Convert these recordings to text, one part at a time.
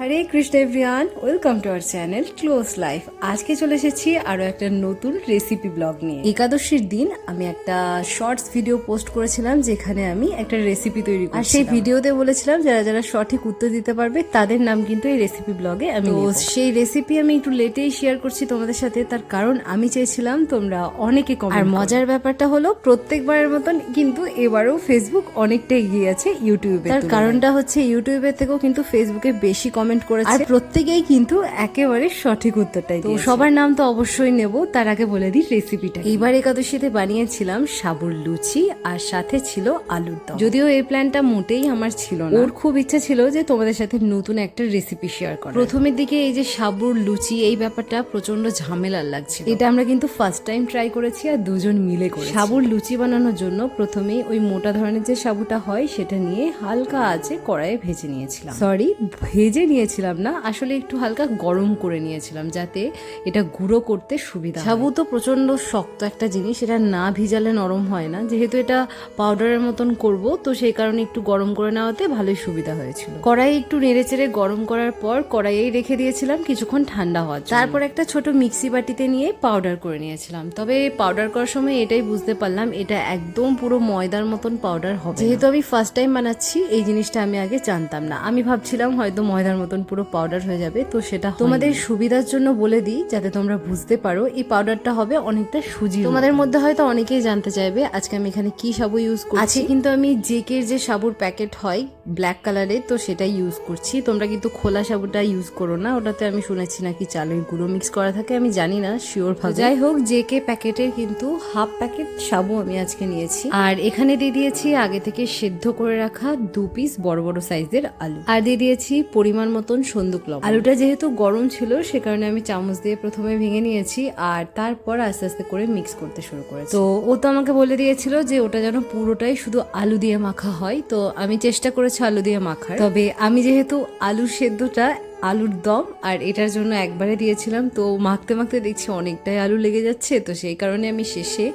Hare Krishna everyone welcome to our channel close life. আজকে চলে এসেছি আরও একটা নতুন রেসিপি ব্লগ নিয়ে। একাদশীর দিন আমি একটা শর্টস ভিডিও পোস্ট করেছিলাম যেখানে আমি একটা রেসিপি তৈরি আর সেই ভিডিওতে বলেছিলাম যারা যারা সঠিক উত্তর দিতে পারবে তাদের নাম কিন্তু এই রেসিপি ব্লগে আমি তো সেই রেসিপি আমি একটু লেটেই শেয়ার করছি তোমাদের সাথে তার কারণ আমি চেয়েছিলাম তোমরা অনেকে কম আর মজার ব্যাপারটা হলো প্রত্যেকবারের মতন কিন্তু এবারেও ফেসবুক অনেকটা এগিয়ে আছে ইউটিউবে তার কারণটা হচ্ছে ইউটিউবের থেকেও কিন্তু ফেসবুকে বেশি কমেন্ট করেছে। আর প্রত্যেকেই কিন্তু একেবারে সঠিক উত্তরটাই তো সবার নাম তো অবশ্যই নেব তার আগে বলে দিই রেসিপিটা এইবার একাদশীতে বানিয়েছিলাম সাবুর লুচি আর সাথে ছিল আলুর দম। যদিও এই প্ল্যানটা মোটেই আমার ছিল না। ওর খুব ইচ্ছা ছিল যে তোমাদের সাথে নতুন একটা রেসিপি শেয়ার করা প্রথমের দিকে এই যে সাবুর লুচি এই ব্যাপারটা প্রচণ্ড ঝামেলার লাগছে এটা আমরা কিন্তু ফার্স্ট টাইম ট্রাই করেছি আর দুজন মিলে করেছি। সাবুর লুচি বানানোর জন্য প্রথমে ওই মোটা ধরনের যে সাবুটা হয় সেটা নিয়ে হালকা আছে কড়াইয়ে ভেজে নিয়েছিলাম। সরি ভেজে নিয়েছিলাম না আসলে একটু হালকা গরম করে নিয়েছিলাম যাতে এটা গুঁড়ো করতে সুবিধা সাবু তো প্রচণ্ড শক্ত একটা জিনিস এটা না ভিজালে নরম হয় না। যেহেতু এটা পাউডারের মতন করব তো সেই কারণে একটু গরম করে নেওয়াতে ভালোই সুবিধা হয়েছিল। কড়াই একটু নেড়ে চেড়ে গরম করার পর কড়াইয়েই রেখে দিয়েছিলাম কিছুক্ষণ ঠান্ডা হওয়ার তারপর একটা ছোট মিক্সি বাটিতে নিয়ে পাউডার করে নিয়েছিলাম। তবে পাউডার করার সময় এটাই বুঝতে পারলাম এটা একদম পুরো ময়দার মতন পাউডার হবে যেহেতু আমি ফার্স্ট টাইম বানাচ্ছি এই জিনিসটা আমি আগে জানতাম না। আমি ভাবছিলাম হয়তো ময়দার মতন পুরো পাউডার হয়ে যাবে তো সেটা তোমাদের সুবিধার জন্য বলে দিই যাতে তোমরা বুঝতে পারো এই পাউডারটা হবে অনেকটা সুজি তোমাদের মধ্যে হয়তো অনেকেই জানতে চাইবে আজকে আমি এখানে কি সাবু ইউজ করছি। আছে কিন্তু আমি জেকের যে সাবুর প্যাকেট হয় ব্ল্যাক কালারের তো সেটা ইউজ করছি। তোমরা কিন্তু খোলা সাবুটা ইউজ করো না ওটাতে আমি শুনেছি নাকি চালের গুঁড়ো মিক্স করা থাকে আমি জানি না শিওর ভাবে যাই হোক জেকে প্যাকেটের কিন্তু হাফ প্যাকেট সাবু আমি আজকে নিয়েছি। আর এখানে দিয়ে দিয়েছি আগে থেকে সেদ্ধ করে রাখা দু পিস বড় বড় সাইজের আলু। আর দিয়ে দিয়েছি পরিমাণ মতন সন্দুক লবণ। আলুটা যেহেতু গরম ছিল সে কারণে আমি চামচ দিয়ে প্রথমে ভেঙে নিয়েছি আর তারপর আস্তে আস্তে করে মিক্স করতে শুরু করেছি। তো ও তো আমাকে বলে দিয়েছিল যে ওটা যেন পুরোটাই শুধু আলু দিয়ে মাখা হয়। তো আমি চেষ্টা করেছি আলু দিয়ে মাখার। তবে আমি যেহেতু আলু সেদ্ধটা আলুর দম আর এটার জন্য একবারে দিয়েছিলাম। তো মাখতে মাখতে দেখছি অনেকটাই আলু লেগে যাচ্ছে তো সেই কারণে আমি শেষে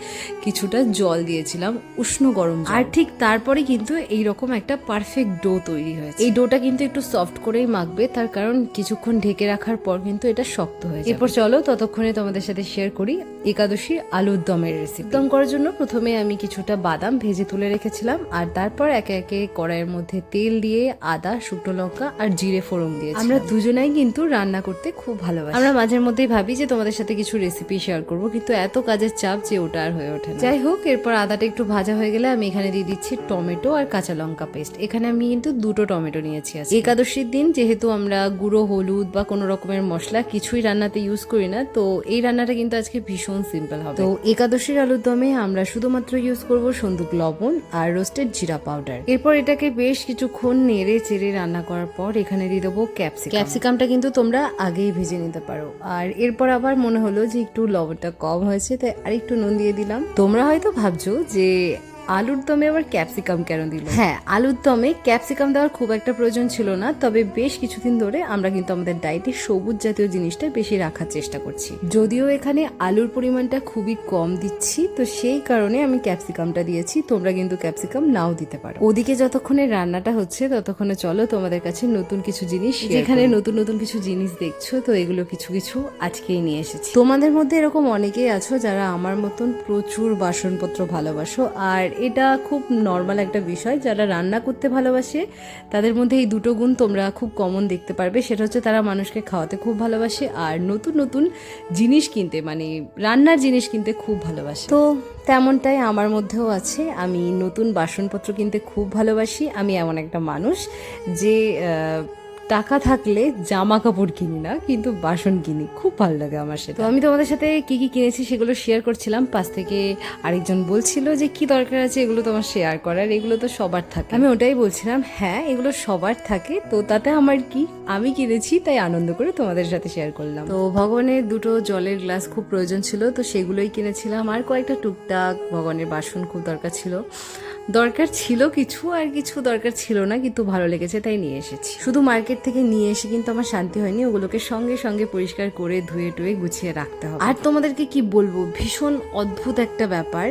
কিছুটা জল দিয়েছিলাম উষ্ণ গরম আর ঠিক তারপরে কিন্তু এই রকম একটা পারফেক্ট ডো তৈরি হয়েছে। এই ডোটা কিন্তু একটু সফট করেই মাখবে তার কারণ কিছুক্ষণ ঢেকে রাখার পর কিন্তু এটা শক্ত হয়ে যাবে। এরপর চলো ততক্ষণে তোমাদের সাথে শেয়ার করি একাদশীর আলুর দমের রেসিপি দম করার জন্য প্রথমে আমি কিছুটা বাদাম ভেজে তুলে রেখেছিলাম আর তারপর একে একে কড়াইয়ের মধ্যে তেল দিয়ে আদা শুকনো লঙ্কা আর জিরে ফোড়ন দিয়েছি আমরা দুজনাই কিন্তু রান্না করতে খুব ভালোবাসি। আমরা মাঝের মধ্যেই ভাবি যে তোমাদের সাথে কিছু রেসিপি শেয়ার করব কিন্তু এত কাজের চাপ যে ওটা আর হয়ে ওঠে না। যাই হোক এরপর আদাটা একটু ভাজা হয়ে গেলে আমি এখানে দিয়ে দিচ্ছি টমেটো আর কাঁচা লঙ্কা পেস্ট এখানে আমি কিন্তু দুটো টমেটো নিয়েছি একাদশীর দিন যেহেতু আমরা গুঁড়ো হলুদ বা কোনো রকমের মশলা কিছুই রান্নাতে ইউজ করি না তো এই রান্নাটা কিন্তু আজকে ভীষণ সিম্পল হবে। তো একাদশীর আলুর দমে আমরা শুধুমাত্র ইউজ করব সন্দুক লবণ আর রোস্টেড জিরা পাউডার এরপর এটাকে বেশ কিছুক্ষণ নেড়ে চেড়ে রান্না করার পর এখানে দিয়ে দেবো ক্যাপসিকাম ক্যাপসিকামটা কিন্তু তোমরা আগেই ভেজে নিতে পারো। আর এরপর আবার মনে হলো যে একটু লবণটা কম হয়েছে, তাই আরেকটু নুন দিয়ে দিলাম। তোমরা হয়তো ভাবছ যে আলুর দমে আবার ক্যাপসিকাম কেন দিল? হ্যাঁ আলুর দমে ক্যাপসিকাম দেওয়ার খুব একটা প্রয়োজন ছিল না তবে বেশ কিছুদিন ধরে আমরা কিন্তু আমাদের ডায়েটে সবুজ জাতীয় জিনিসটা বেশি রাখার চেষ্টা করছি। যদিও এখানে আলুর পরিমাণটা খুবই কম দিচ্ছি তো সেই কারণে আমি ক্যাপসিকামটা দিয়েছি তোমরা কিন্তু ক্যাপসিকাম নাও দিতে পারো। ওদিকে যতক্ষণে রান্নাটা হচ্ছে ততক্ষণে চলো তোমাদের কাছে নতুন কিছু জিনিস যেখানে নতুন নতুন কিছু জিনিস দেখছ তো এগুলো কিছু কিছু আজকেই নিয়ে এসেছি। তোমাদের মধ্যে এরকম অনেকেই আছো যারা আমার মতন প্রচুর বাসনপত্র ভালোবাসো আর এটা খুব নর্মাল একটা বিষয়। যারা রান্না করতে ভালোবাসে, তাদের মধ্যে এই দুটো গুণ তোমরা খুব কমন দেখতে পারবে। সেটা হচ্ছে তারা মানুষকে খাওয়াতে খুব ভালোবাসে আর নতুন নতুন জিনিস কিনতে মানে রান্নার জিনিস কিনতে খুব ভালোবাসে। তো তেমনটাই আমার মধ্যেও আছে। আমি নতুন বাসনপত্র কিনতে খুব ভালোবাসি। আমি এমন একটা মানুষ যে টাকা থাকলে জামা কাপড় কিনি না কিন্তু বাসন কিনি। খুব ভালো লাগে আমার সেটা। তো আমি তোমাদের সাথে কি কি কিনেছি সেগুলো শেয়ার করছিলাম। পাশ থেকে আরেকজন বলছিল যে কি দরকার আছে এগুলো তোমার শেয়ার করার? এগুলো তো সবার থাকে। আমি ওটাই বলছিলাম হ্যাঁ এগুলো সবার থাকে। তো তাতে আমার কি? আমি কিনেছি তাই আনন্দ করে তোমাদের সাথে শেয়ার করলাম। তো ভগবানের দুটো জলের গ্লাস খুব প্রয়োজন ছিল তো সেগুলোই কিনেছিলাম। আর কয়েকটা টুকটাক ভগবানের বাসন খুব দরকার ছিল। দরকার ছিল কিছু আর কিছু দরকার ছিল না, কিন্তু ভালো লেগেছে তাই নিয়ে এসেছি। শুধু মার্কেট থেকে নিয়ে এসে কিন্তু আমার শান্তি হয়নি, ওগুলোকে সঙ্গে সঙ্গে পরিষ্কার করে ধুয়ে টুয়ে গুছিয়ে রাখতে হবে। আর তোমাদেরকে কি বলব, ভীষণ অদ্ভুত একটা ব্যাপার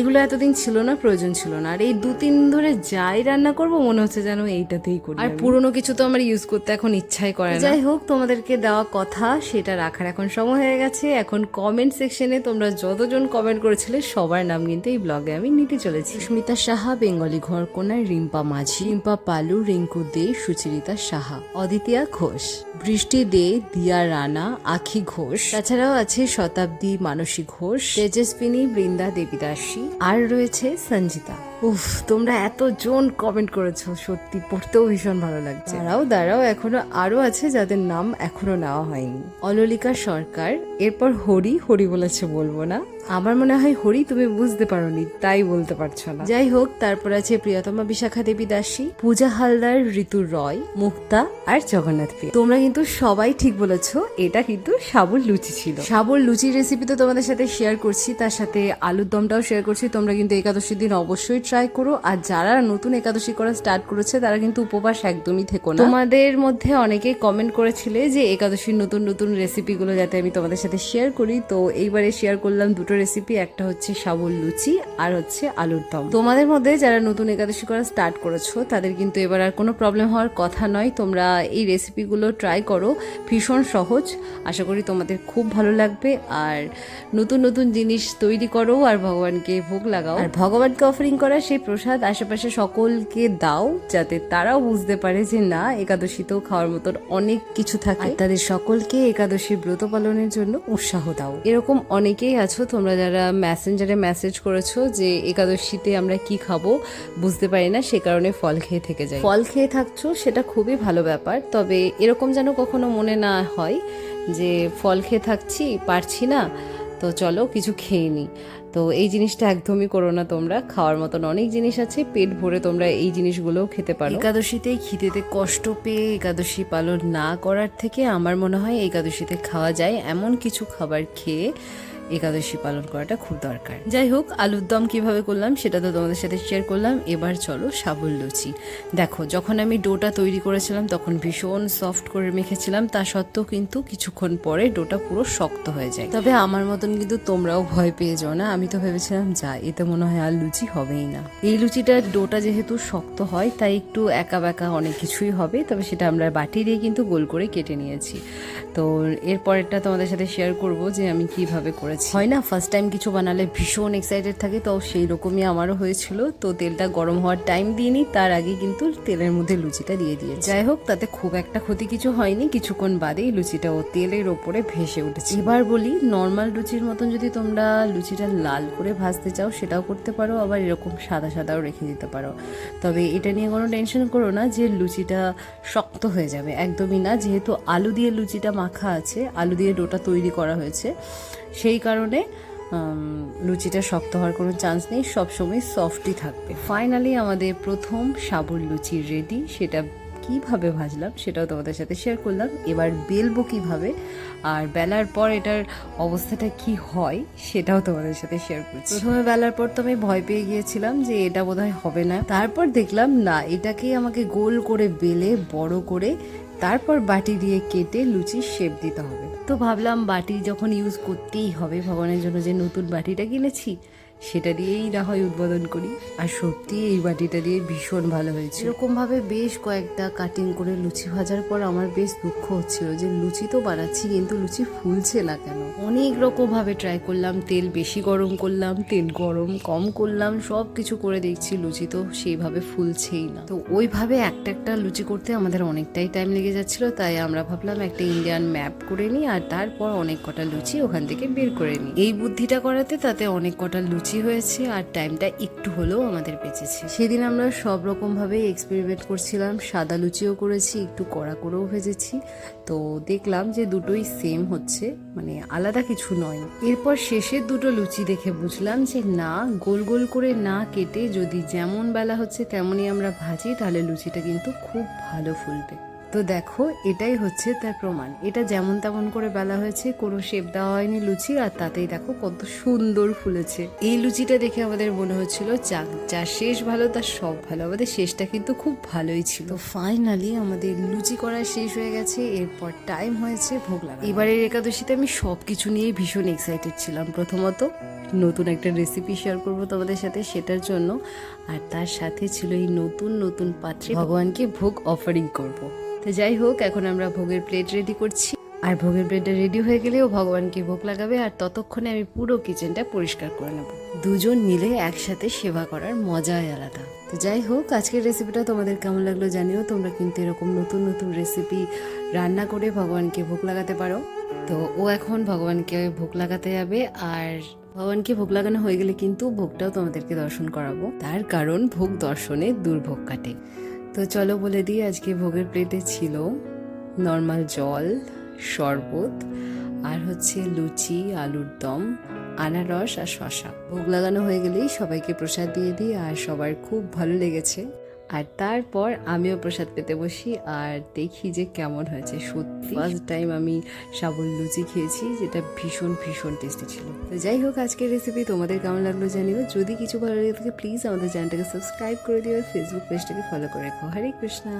এগুলো এতদিন ছিল না প্রয়োজন ছিল না। আর এই দু তিন ধরে যাই রান্না করব মনে হচ্ছে যেন এইটাতেই করি আর পুরনো কিছু তো আমার ইউজ করতে এখন ইচ্ছাই করে না। যাই হোক তোমাদেরকে দেওয়া কথা সেটা রাখার এখন সময় হয়ে গেছে। এখন কমেন্ট সেকশনে তোমরা যতজন কমেন্ট করেছিলে সবার নাম কিন্তু এই ব্লগে আমি নিতে চলেছি। সুস্মিতা সাহা বেঙ্গলি ঘর কোনায় রিম্পা মাঝি। রিম্পা পালু রিঙ্কু দে সুচিরিতা সাহা অদিতিয়া ঘোষ। বৃষ্টি দে দিয়া রানা আখি ঘোষ। তাছাড়াও আছে শতাব্দী মানসী ঘোষ। তেজস্বিনী বৃন্দা দেবীদাসী আর রয়েছে সঞ্জিতা উফ, তোমরা এতজন কমেন্ট করেছ, সত্যি পড়তেও ভীষণ ভালো লাগছে। দাঁড়াও দাঁড়াও, এখনও আরও আছে যাদের নাম এখনও নেওয়া হয়নি। অললিকা সরকার, এরপর হরি হরি বলেছে বলব না। আমার মনে হয় হরি তুমি বুঝতে পারোনি, তাই বলতে পারছ না। যাই হোক, তারপর আছে প্রিয়তমা বিশাখা দেবী দাসী, পূজা হালদার, ঋতু রয়, মুক্তা আর জগন্নাথ প্রিয়া। তোমরা কিন্তু সবাই ঠিক বলেছ, এটা কিন্তু সাবুর লুচি ছিল। সাবুর লুচির রেসিপি তো তোমাদের সাথে শেয়ার করছি, তার সাথে আলুর দমটাও শেয়ার করছি, তোমরা কিন্তু একাদশীর দিন অবশ্যই ট্রাই করো, আর যারা নতুন একাদশী করা স্টার্ট করেছে, তারা কিন্তু উপবাস একদমই থেকো না। তোমাদের মধ্যে অনেকে কমেন্ট করেছিলে যে একাদশীর নতুন নতুন রেসিপিগুলো যাতে আমি তোমাদের সাথে শেয়ার করি। তো এইবারে শেয়ার করলাম দুটো রেসিপি একটা হচ্ছে সাবুর লুচি, আর হচ্ছে আলুর দম। তোমাদের মধ্যে যারা নতুন একাদশী করা স্টার্ট করেছ, তাদের কিন্তু এবার আর কোনো প্রবলেম হওয়ার কথা নয়। তোমরা এই রেসিপিগুলো ট্রাই করো, ভীষণ সহজ। আশা করি তোমাদের খুব ভালো লাগবে। আর নতুন নতুন জিনিস তৈরি করো, আর ভগবানকে ভোগ লাগাও। আর ভগবানকে অফারিং করা সেই প্রসাদ আশেপাশে সকলকে দাও যাতে তারাও বুঝতে পারে যে না একাদশীতেও খাওয়ার মতন অনেক কিছু থাকে। তাদের সকলকে একাদশী ব্রত পালনের জন্য উৎসাহ দাও। এরকম অনেকেই আছো তোমরা যারা মেসেঞ্জারে মেসেজ করেছ যে একাদশীতে আমরা কি খাব বুঝতে পারি না সে কারণে ফল খেয়ে থেকে যাই। ফল খেয়ে থাকছো সেটা খুবই ভালো ব্যাপার তবে এরকম যেন কখনো মনে না হয় যে ফল খেয়ে থাকছি পারছি না তো চলো কিছু খেয়ে নিই। তো এই জিনিসটা একদমই করো না তোমরা। খাওয়ার মতন অনেক জিনিস আছে, পেট ভরে তোমরা এই জিনিসগুলোও খেতে পারো। একাদশীতে খিদেতে কষ্ট পেয়ে একাদশী পালন না করার থেকে আমার মনে হয় একাদশীতে খাওয়া যায় এমন কিছু খাবার খেয়ে একাদশী পালন করাটা খুব দরকার। যাই হোক আলুর দম কীভাবে করলাম সেটা তো তোমাদের সাথে শেয়ার করলাম। এবার চলো সাবুল লুচি। দেখো, যখন আমি ডোটা তৈরি করেছিলাম, তখন ভীষণ সফট করে মেখেছিলাম। তা সত্ত্বেও কিন্তু কিছুক্ষণ পরে ডোটা পুরো শক্ত হয়ে যায়। তবে আমার মতন কিন্তু তোমরাও ভয় পেয়ে যাও না। আমি তো ভেবেছিলাম, যা, এতে মনে হয় আর লুচি হবেই না। এই লুচিটার ডোটা যেহেতু শক্ত হয়, তাই একটু একা বেঁকা অনেক কিছুই হবে। তবে সেটা আমরা বাটি দিয়ে কিন্তু গোল করে কেটে নিয়েছি। তো এরপরেরটা তোমাদের সাথে শেয়ার করব যে আমি কীভাবে করেছি। হয় না? ফার্স্ট টাইম কিছু বানালে ভীষণ এক্সাইটেড থাকে, তো সেই রকমই আমারও হয়েছিল। তো তেলটা গরম হওয়ার টাইম দিইনি, তার আগে কিন্তু তেলের মধ্যে লুচিটা দিয়ে দিয়ে যাই হোক, তাতে খুব একটা ক্ষতি কিছু হয়নি, কিছুক্ষণ বাদেই লুচিটা ও তেলের ওপরে ভেসে উঠেছে। এবার বলি নর্মাল লুচির মতন যদি তোমরা লুচিটা লাল করে ভাজতে চাও, সেটাও করতে পারো, আবার এরকম সাদা সাদাও রেখে দিতে পারো। তবে এটা নিয়ে কোনো টেনশন করো না যে লুচিটা শক্ত হয়ে যাবে। একদমই না, যেহেতু আলু দিয়ে লুচিটা মাখা আছে, আলু দিয়ে ডোটা তৈরি করা হয়েছে। সেই কারণে লুচিটা শক্ত হওয়ার কোনো চান্স নেই, সবসময় সফটই থাকবে। ফাইনালি আমাদের প্রথম সাবুর লুচি রেডি সেটা কীভাবে ভাজলাম সেটাও তোমাদের সাথে শেয়ার করলাম। এবার বেলবো কীভাবে, আর বেলার পর এটার অবস্থাটা কি হয়, সেটাও তোমাদের সাথে শেয়ার করছি। প্রথমে বেলার পর তো আমি ভয় পেয়ে গিয়েছিলাম যে এটা বোধহয় হবে না। তারপর দেখলাম না, এটাকে আমাকে গোল করে বেলে, বড় করে তারপর বাটি দিয়ে কেটে লুচির শেপ দিতে হবে। তো ভাবলাম বাটি যখন ইউজ করতেই হবে ভগবানের জন্য যে নতুন বাটিটা কিনেছি সেটা দিয়েই না হয় উদ্বোধন করি। আর সত্যি এই বাটিটা দিয়ে ভীষণ ভালো হয়েছে। এরকমভাবে বেশ কয়েকটা কাটিং করে লুচি ভাজার পর আমার বেশ দুঃখ হচ্ছিল যে লুচি তো বানাচ্ছি, কিন্তু লুচি ফুলছে না কেন? অনেক রকমভাবে ট্রাই করলাম, তেল বেশি গরম করলাম, তেল গরম কম করলাম সব কিছু করে দেখছি লুচি তো সেইভাবে ফুলছেই না। তো ওইভাবে একটা একটা লুচি করতে আমাদের অনেকটাই টাইম লেগে যাচ্ছিল, তাই আমরা ভাবলাম একটা ইন্ডিয়ান ম্যাপ করে নিই, আর তারপর অনেক কটা লুচি ওখান থেকে বের করে নিই। এই বুদ্ধিটা করাতে তাতে অনেক কটা লুচি হয়েছে আর টাইমটা একটু হলেও আমাদের বেঁচেছে। সেদিন আমরা সব রকমভাবে এক্সপেরিমেন্ট করছিলাম, সাদা লুচিও করেছি, একটু কড়া করেও ভেজেছি। তো দেখলাম যে দুটোই সেম হচ্ছে মানে আলাদা কিছু নয়। এরপর শেষের দুটো লুচি দেখে বুঝলাম যে না, গোল গোল করে না কেটে যদি যেমন বেলা হচ্ছে তেমনই আমরা ভাজি, তাহলে লুচিটা কিন্তু খুব ভালো ফুলবে। তো দেখো, এটাই হচ্ছে তার প্রমাণ। এটা যেমন তেমন করে বেলা হয়েছে, কোনো শেপ দেওয়া হয়নি লুচি আর তাতেই দেখো কত সুন্দর ফুলেছে। এই লুচিটা দেখে আমাদের মনে হচ্ছিল, যাক, যা শেষ ভালো, তার সব ভালো। আমাদের শেষটা কিন্তু খুব ভালোই ছিল। ফাইনালি আমাদের লুচি করা শেষ হয়ে গেছে, এরপর টাইম হয়েছে ভোগ লাগা এবারের একাদশীতে আমি সব কিছু নিয়ে ভীষণ এক্সাইটেড ছিলাম। প্রথমত, নতুন একটা রেসিপি শেয়ার করব তোমাদের সাথে সেটার জন্য। আর তার সাথে ছিল এই নতুন নতুন পাত্রে ভগবানকে ভোগ অফারিং করব। তো যাই হোক, এখন আমরা ভোগের প্লেট রেডি করছি। আর ভোগের প্লেটটা রেডি হয়ে গেলেও ভগবানকে ভোগ লাগাবে, আর ততক্ষণে আমি পুরো কিচেনটা পরিষ্কার করে নেব। দুজন মিলে একসাথে সেবা করার মজাই আলাদা। তো যাই হোক, আজকের রেসিপিটা তোমাদের কেমন লাগল জানিও, তোমরা কিন্তু এরকম নতুন নতুন রেসিপি রান্না করে ভগবানকে ভোগ লাগাতে পারো। তো ও এখন ভগবানকে ভোগ লাগাতে যাবে, আর ভগবানকে ভোগ লাগানো হয়ে গেলে কিন্তু ভোগটাও তোমাদেরকে দর্শন করাবো। তার কারণ ভোগ দর্শনে দুর্ভোগ কাটে। তো চলো বলে দিই, আজকে ভোগের প্লেটে ছিল নর্মাল জল, শরবত আর হচ্ছে লুচি, আলুর দম, আনারস আর শশা ভোগ লাগানো হয়ে গেলেই সবাইকে প্রসাদ দিয়ে দিই আর সবার খুব ভালো লেগেছে। আর তারপর আমিও প্রসাদ পেতে বসি আর দেখি যে কেমন হয়েছে। সত্যি ফার্স্ট টাইম আমি সাবল লুচি খেয়েছি, যেটা ভীষণ ভীষণ টেস্টি ছিল। তো যাই হোক, আজকের রেসিপি তোমাদের কেমন লাগল জানিও। যদি কিছু ভালো লাগে থাকে প্লিজ আমাদের চ্যানেলটাকে সাবস্ক্রাইব করে দিও আর ফেসবুক পেজটাকে ফলো করে রাখো। হরে কৃষ্ণা।